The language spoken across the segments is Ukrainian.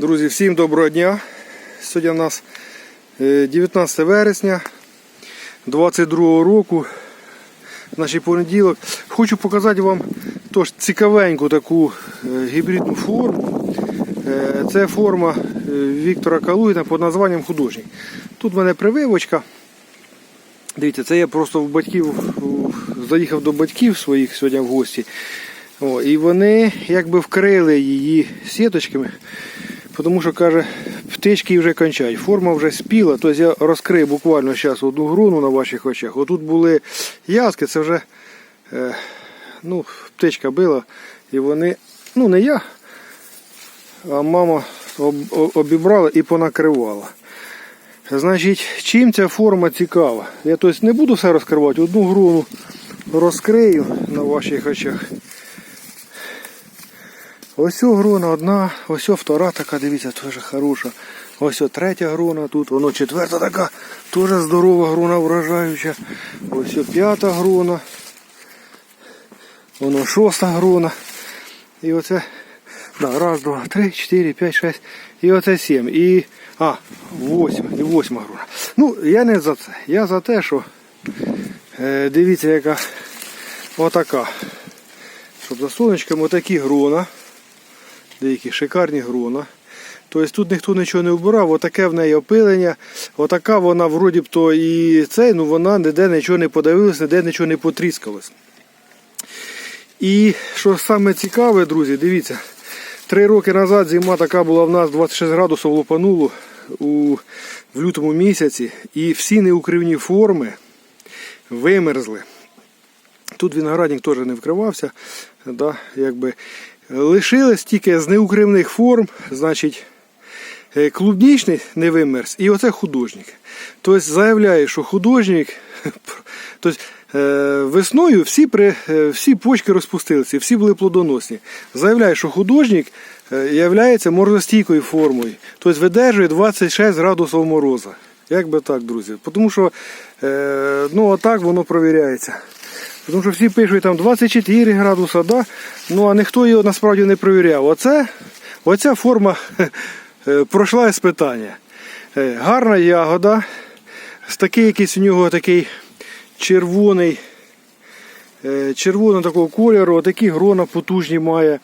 Друзі, всім доброго дня. Сьогодні у нас е, 19 вересня 22 року. Значить, понеділок. Хочу показати вам тож, цікавеньку таку е, гібридну форму. Е, Це форма е, Віктора Калугіна під названням художник. Тут в мене прививочка. Дивіться, це я просто в батьків заїхав до батьків своїх сьогодні в гості. О, і вони якби вкрили її сіточками, тому що каже, птички вже кончають. Форма вже спіла, тобто я розкрию буквально зараз одну груну на ваших очах. Отут були язки, це вже е, ну, птичка била, і вони, ну не я, а мама об- обібрала і понакривала. Значить, чим ця форма цікава? Я тобто, не буду все розкривати, одну груну розкрию на ваших очах. Ось о грона одна, ось втора така, дивіться, теж хороша. Ось третя грона тут, воно четверта така, теж здорова грона вражаюча. Ось п'ята грона. Воно шоста грона. І оце. Да, раз, два, три, чотири, п'ять, шесть. І оце сім. І. А, восьма. І восьма грона. Ну, я не за це. Я за те, що е, дивіться, яка отака. Щоб за сонечком отакі грона. Деякі шикарні грона. Тобто тут ніхто нічого не вбирав, отаке в неї опилення, отака вона вроді б то і цей, ну вона ніде нічого не подавилась, ніде нічого не потріскалось. І що саме цікаве, друзі, дивіться, три роки назад зима така була в нас 26 градусів лопануло у, в лютому місяці, і всі неукривні форми вимерзли. Тут виноградник теж не вкривався. Да, якби. Лишились тільки з неукривних форм, значить, е, клубнічний не вимерз, і оце художник. Тобто заявляє, що художник, тобто, е, весною всі, при, е, всі почки розпустилися, всі були плодоносні. Заявляє, що художник являється морозостійкою формою, тобто видержує 26 градусів мороза. Як би так, друзі? Тому що ну, отак воно провіряється. Тому що всі пишуть там 24 градуса, да? ну а ніхто його насправді не перевіряв. Оце, оця форма е, пройшла іспитання. Е, Гарна ягода, такий якийсь у нього такий червоний, е, червоного такого кольору, такі грона потужні має.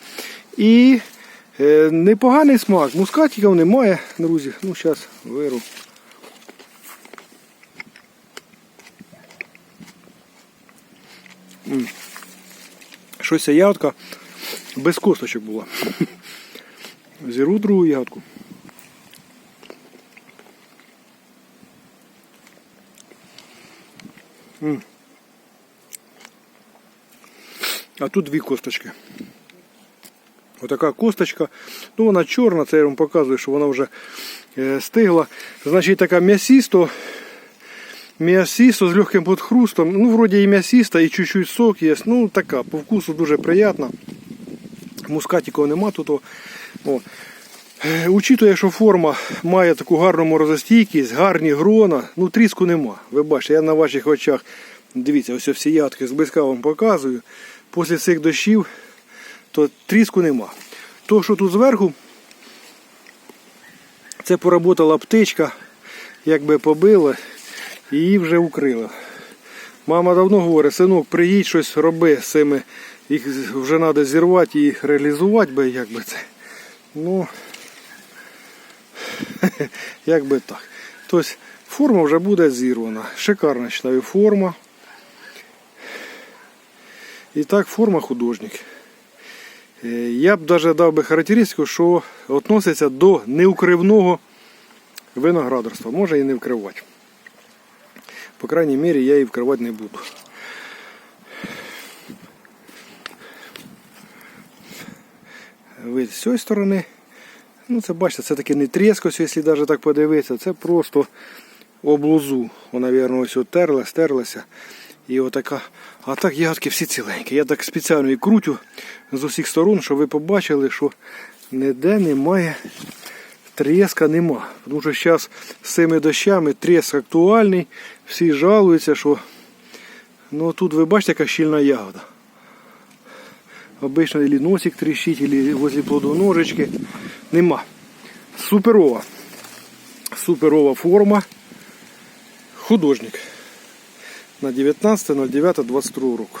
І непоганий смак. Мускатиків немає, друзі. Ну, зараз виру. Щось ягодка без косточок була. Зіру другу ягодку. А тут дві косточки. Отака косточка. Ну вона чорна, це я вам показую, що вона вже е, стигла. Значить така м'ясісто. М'ясісто з легким подхрустом. Ну, вроді і м'ясіста, і чуть-чуть сок є. Ну, така, по вкусу дуже приємна. Мускатиків нема тут. О. Е, Учитує, що форма має таку гарну морозостійкість, гарні грона, ну тріску нема. Ви бачите, я на ваших очах, дивіться, ось всі ядки зблизька вам показую. Після цих дощів то тріску нема. То, що тут зверху, це поработала птичка, якби побила, її вже укрила. Мама давно говорить, синок, приїдь щось роби з цими, їх вже треба зірвати і реалізувати, би, як би це. Ну, як би так. Тобто форма вже буде зірвана. Шикарна вважаю, форма. І так, форма художник. Е, Я б навіть дав би характеристику, що відноситься до неукривного виноградарства. Може і не вкривати. По крайній мірі я її вкривати не буду. Вид з цієї сторони. Ну, це бачите, це таке не тріскось, якщо навіть так подивитися. Це просто облузу. Вона, мабуть, ось терла, стерлася. І отака. А так ягодки всі ціленькі. Я так спеціально і крутю з усіх сторон, щоб ви побачили, що ніде немає тріска нема. Тому що зараз з цими дощами тріск актуальний. Всі жалуються, що ну, тут ви бачите, яка щільна ягода. Обично или носик трещить, или возле плодоножечки. Нема. Суперова. Суперова форма. Художник. На 19.09.22 року.